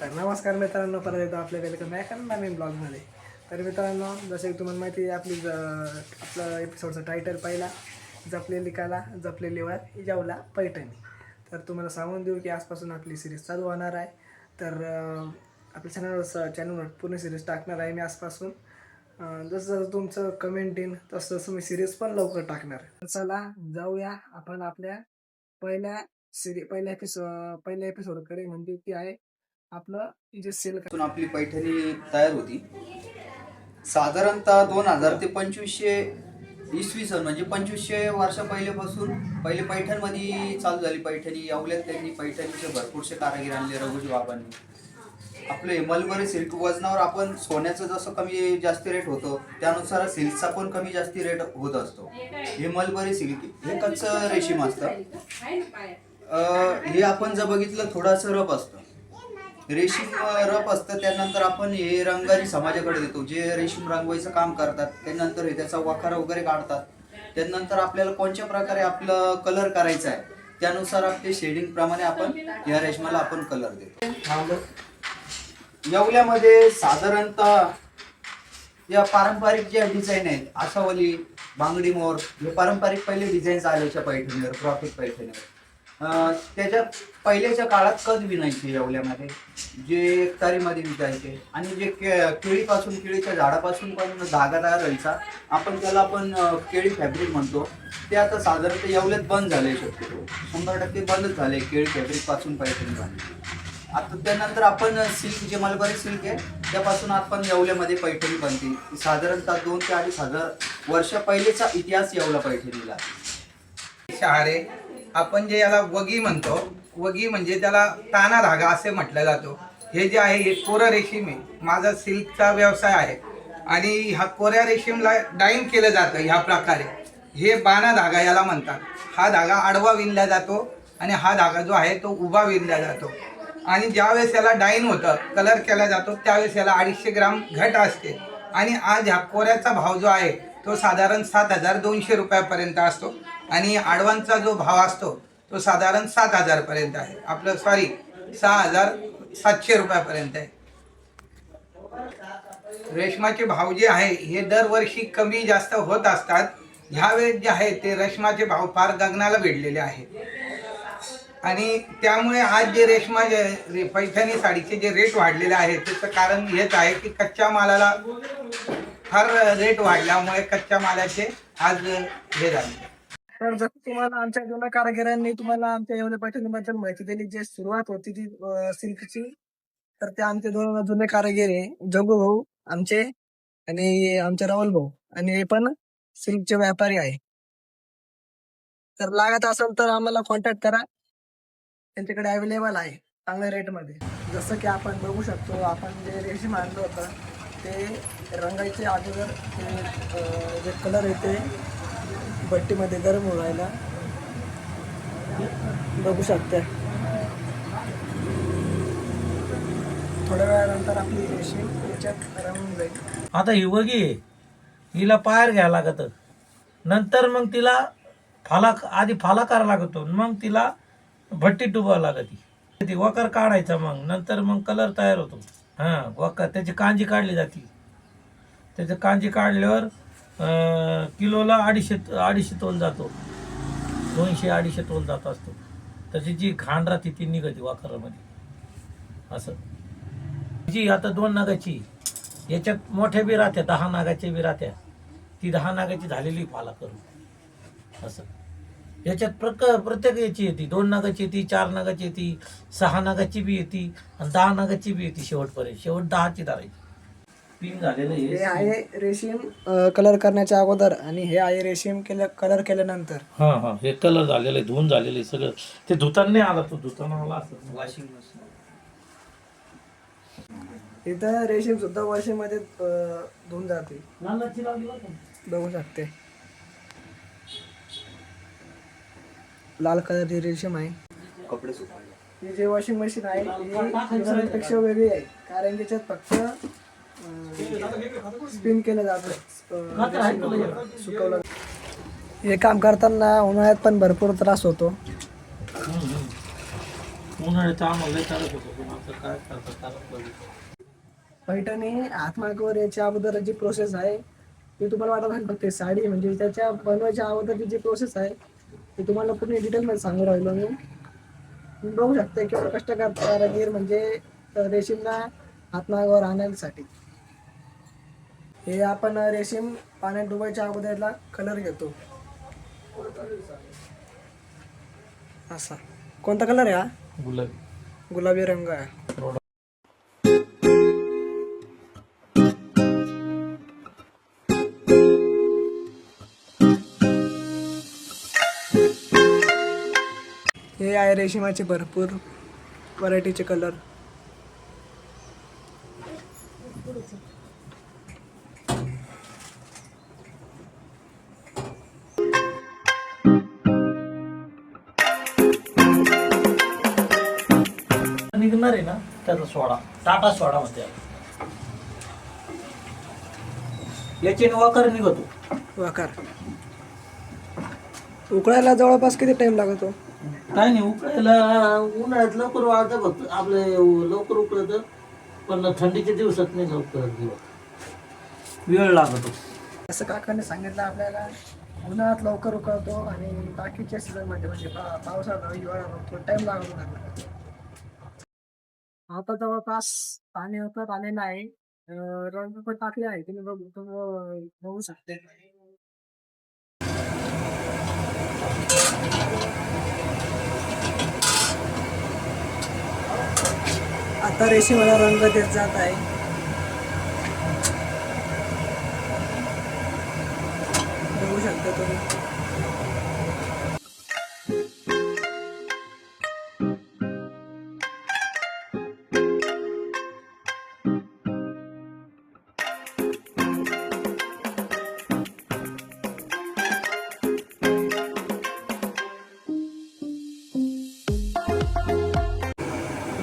तर नमस्कार मित्रांनो परत एकदा आपल्या वेलकम आहे कारण नवीन ब्लॉगमध्ये. तर मित्रांनो जसे की तुम्हाला माहिती आहे आपली ज आपलं एपिसोडचं टायटल पहिला जपलेली काला जपलेली वर जेवला पैठणी. तर तुम्हाला सांगून देऊ की आजपासून आपली सिरीज चालू होणार आहे. तर आपल्या चॅनलवर चॅनलवर पूर्ण सिरीज टाकणार आहे मी आजपासून. जसं जसं तुमचं कमेंट येईन तसं तसं मी सिरीज पण लवकर टाकणार चला जाऊया आपण आपल्या पहिल्या सिरी पहिल्या एपिसोड पहिल्या एपिसोडकडे म्हणजे ती आहे आपलं जे सेल आपली पैठणी तयार होती. साधारणतः दोन हजार ते पंचवीसशे इसवी सन म्हणजे पंचवीसशे वर्ष पहिल्यापासून पहिले पैठणमध्ये चालू झाली पैठणी यावल्यात त्यांनी पैठणीचे भरपूरसे कारागीर आणले रघुजी बाबांनी. आपले मलबरी सिल्क वजनावर आपण सोन्याचं जसं कमी जास्ती रेट होतो त्यानुसार सिल्कचा पण कमी जास्ती रेट होत असतो. हे मलबरी सिल्क हे कच्चं रेशीम असतं. अं, हे आपण जर बघितलं थोडंसं रफ असतं. रेशीम रप रफ असतं त्यानंतर आपण हे रंगारी समाजाकडे देतो. जे रेशीम रंगवायचं काम करतात त्यानंतर हे त्याचा वखारा वगैरे काढतात. त्यानंतर आपल्याला कोणत्या प्रकारे आपलं कलर करायचा आहे त्यानुसार आपले शेडिंग प्रमाणे आपण या रेशमाला आपण कलर देतो. येवल्यामध्ये साधारणतः या पारंपरिक ज्या डिझाईन आहेत आसावली बांगडी मोर हे पारंपरिक पहिले डिझाईन्स आल्याच्या पैठणीवर प्रॉफिट पैठणीवर. त्याच्या पहिल्याच्या काळात कद विणायचे येवल्यामध्ये जे एकतारीमध्ये विकायचे आणि जे के केळीपासून केळीच्या झाडापासून पण धागा तयार व्हायचा. आपण त्याला आपण केळी फॅब्रिक म्हणतो. ते आता साधारणतः येवल्यात बंद झाले शक्यतो. शंभर टक्के बंदच झाले केळी फॅब्रिकपासून पैठण पैठणी आता त्यानंतर आपण सिल्क जे मलबारी सिल्क आहे त्यापासून आपण येवल्यामध्ये पैठणी बनते. साधारणतः दोन ते अडीच हजार वर्ष पहिलेचा इतिहास येवला पैठणीला. शहारे आपण जे याला वगी म्हणतो वगी म्हणजे त्याला ताना धागा असे म्हटलं जातो. हे जे आहे हे कोरं रेशीम आहे. माझा सिल्कचा व्यवसाय आहे. आणि ह्या कोऱ्या रेशीमला डाईन केलं जातं ह्या प्रकारे. हे बाणा धागा याला म्हणतात. हा धागा आडवा विणला जातो आणि हा धागा जो आहे तो उभा विणला जातो. आणि ज्यावेळेस याला डाईन होतं कलर केला जातो त्यावेळेस याला अडीचशे ग्राम घट असते. आणि आज ह्या कोऱ्याचा भाव जो आहे तो साधारण सात हजार दोनशे रुपयापर्यंत असतो. आणि आडवांचा जो भाव असतो तो साधारण सात हजारपर्यंत आहे. आपलं सॉरी सहा हजार सातशे रुपयापर्यंत आहे. रेशमाचे भाव जे आहे हे दरवर्षी कमी जास्त होत असतात. ह्यावेळेस जे आहे ते रेशमाचे भाव फार गगनाला भिडलेले आहेत आणि त्यामुळे आज जे रेशमा जे रे- पैठणी साडीचे जे रेट वाढलेले आहेत त्याचं कारण हेच आहे की कच्च्या मालाला फार रेट वाढल्यामुळे कच्च्या मालाचे आज हे झाले. तर जसं तुम्हाला आमच्या जुन्या कारागिरांनी तुम्हाला आमच्या येवले पैठणीबद्दल माहिती दिली जे सुरुवात होती ती सिल्कची तर ते आमचे दोन जुने कारागीर आहे जगू भाऊ आमचे आणि आमचे राहुल भाऊ. आणि हे पण सिल्कचे व्यापारी आहे. तर लागत असेल तर आम्हाला कॉन्टॅक्ट करा. त्यांच्याकडे अवेलेबल आहे चांगल्या रेटमध्ये जसं की आपण बघू शकतो आपण जे रेशीम आणलं होतं ते रंगायचे अगोदर जे कलर येते भट्टीमध्ये गरम व्हायला बघू शकते. थोड्या वेळानंतर आपली रेशीम याच्यात जाईल. आता ही वगी आहे हिला पायर घ्यायला लागत. नंतर मग तिला फाला आधी फाला करावा लागतो मग तिला भट्टी डुबावं लागते. ती वकर काढायचा मग नंतर मग कलर तयार होतो. हां वकर त्याची कांजी काढली जाते. त्याची कांजी काढल्यावर किलोला अडीचशे अडीचशे तोल जातो. दोनशे अडीचशे तोल जात असतो. त्याची जी घाण राहते ती निघते वाकरामध्ये. असं. जी आता दोन नागाची याच्यात मोठ्या बी राहत्या दहा नागाच्या बी राहत्या. ती दहा नागाची झालेली फाला करू. असं. याच्यात प्रक प्रत्येक याची येते. दोन नागाची येते चार नागाची येते सहा नागाची बी येते आणि दहा नागाची बी येते शेवटपर्यंत. शेवट दहाची धारायची. झालेलं हे आहे रेशीम कलर करण्याच्या अगोदर आणि हे आहे रेशीम केलं कलर केल्यानंतर. हा हा हे कलर झालेलं आहे धुवून झालेलं आहे सगळं. ते धुताना नाही आला तो धुताना आला वॉशिंग मशीन इथं रेशीम सुद्धा वॉशिंगमध्ये अं, धुवून जाते. लालाची लावली बरं का? बघू शकते. लाल कलरची रेशीम आहे. कपडे सुकवायला. ही जे वॉशिंग मशीन आहे ही दुसऱ्यांपेक्षा वेगळी आहे. कारण त्याच्यात फक्त स्पिन केलं जातं. सुकवलं हे काम करताना उन्हाळ्यात पण भरपूर त्रास होतो. पैठणी हातमागावर याच्या अगोदर जी प्रोसेस आहे ती तुम्हाला वाटत असेल फक्त साडी म्हणजे त्याच्या बनवायच्या अगोदरची जी प्रोसेस आहे ती तुम्हाला पूर्ण डिटेलमध्ये सांगू राहिलो मी. तुम्ही बघू शकता किंवा कष्ट कारागीर म्हणजे रेशीमला हातमागावर आणण्यासाठी हे आपण रेशीम पाण्यात डुबायच्या अगोदरला कलर घेतो. असा. कोणता कलर आहे हा? गुलाबी. गुलाबी रंग आहे. हे आहे रेशिमाचे भरपूर व्हरायटीचे कलर निघणार आहे ना त्याचा सोडा. टाटा सोडा याला. याच्याने वाकर निघतो. वाकार उकळायला जवळपास किती टाइम लागतो? काय नाही उकळायला उन्हाळ्यात लवकर वाळतं फक्त. आपलं लवकर उकळतं पण थंडीच्या दिवसात नाही लवकर वेळ लागतो. असं काकाने सांगितलं आपल्याला. उन्हाळ्यात लवकर उकळतो आणि बाकीच्या सीझनमध्ये म्हणजे पावसाळा हिवाळा टाइम लागतो. आता जवळपास पाणी होतं आलेलं आहे रंग पण टाकले आहे. तुम्ही बघू तुम्ही बघू शकते. आता रेशीमला रंग देत जात आहे. बघू शकता तुम्ही.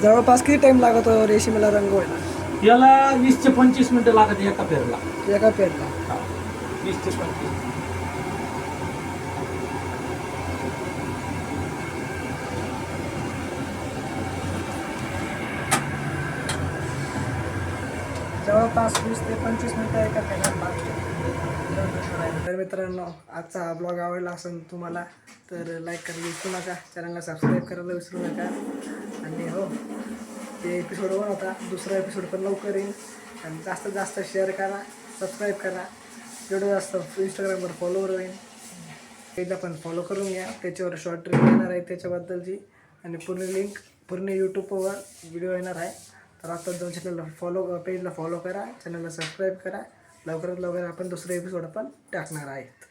जवळपास किती टाइम लागतो रेशीमला रंग व्हायला? याला वीस ते पंचवीस मिनिटं लागत एका पेरला एका पेरला वीस ते पंचवीस. जवळपास वीस ते पंचवीस मिनिटं एका पेरात लागते तर मित्रांनो आजचा हा ब्लॉग आवडला असेल तुम्हाला तर लाईक करायला विसरू नका. चॅनलला सबस्क्राईब करायला विसरू नका. आणि हो ते एपिसोड वन होता दुसरा एपिसोड पण लवकर येईल. आणि जास्तीत जास्त शेअर करा सबस्क्राईब करा. जेवढं जास्त इंस्टाग्रामवर फॉलोवर होईल पेजला पण फॉलो करून घ्या. त्याच्यावर शॉर्ट ट्रिप येणार आहे त्याच्याबद्दलची. आणि पूर्ण लिंक पूर्ण यूट्यूबवर व्हिडिओ येणार आहे. तर आता दोन चॅनलला फॉलो पेजला फॉलो करा. चॅनलला सबस्क्राईब करा. लवकरात लवकर आपण दुसरे एपिसोड पण टाकणार आहेत.